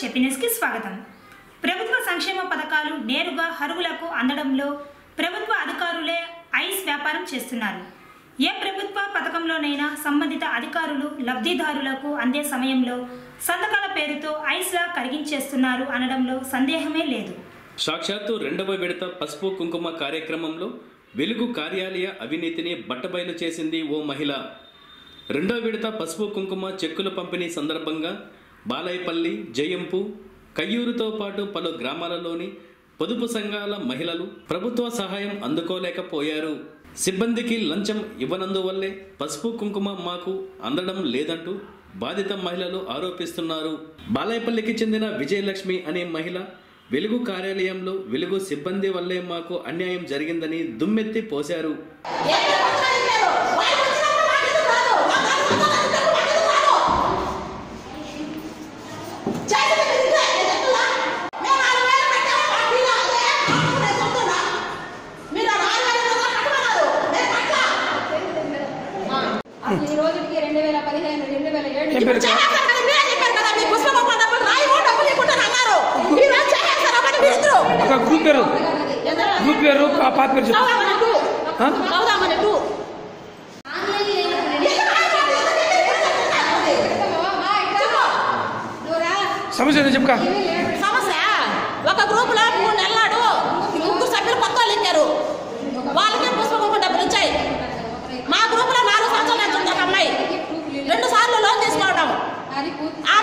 చెప్పినెస్కి స్వాగతం. ప్రభుత్వ సంక్షేమ పథకాలు నేరుగా హరువులకు అందడంలో ప్రభుత్వ అధికారులే ఐస్ వ్యాపారం చేస్తున్నారు. ఏ ప్రభుత్వ పథకంలోనైనా సంబంధిత అధికారులు లబ్ధిదారులకు అందే సమయంలో సంతకాల పేరుతో ఐస్లా కరిగించేస్తున్నారు అనడంలో సందేహమే లేదు. సాక్షాత్తు రెండవ విడత పసుపు కుంకుమ కార్యక్రమంలో వెలుగు కార్యాలయ అవినీతిని బట్టబయలు చేసింది ఓ మహిళ. రెండో విడత పసుపు కుంకుమ చెక్కుల పంపిణీ సందర్భంగా బాలైపల్లి జయంపు కయ్యూరుతో పాటు పలు గ్రామాలలోని పొదుపు సంఘాల మహిళలు ప్రభుత్వ సహాయం అందుకోలేకపోయారు. సిబ్బందికి లంచం ఇవ్వనందువల్లే పసుపు కుంకుమ మాకు అందడం లేదంటూ బాధిత మహిళలు ఆరోపిస్తున్నారు. బాలాయపల్లికి చెందిన విజయలక్ష్మి అనే మహిళ వెలుగు కార్యాలయంలో వెలుగు సిబ్బంది వల్లే మాకు అన్యాయం జరిగిందని దుమ్మెత్తి పోశారు. అసలు ఈ రోజుకి రెండు వేల పదిహేను రెండు వేల ఏడు ఏం పేరు సార్? ఒక గ్రూప్ పేరు గ్రూప్ పేరు ఆ పాత పేరు చెప్పు ఆ? సమస్య ఏందో చెప్పుకా Very good. Ah,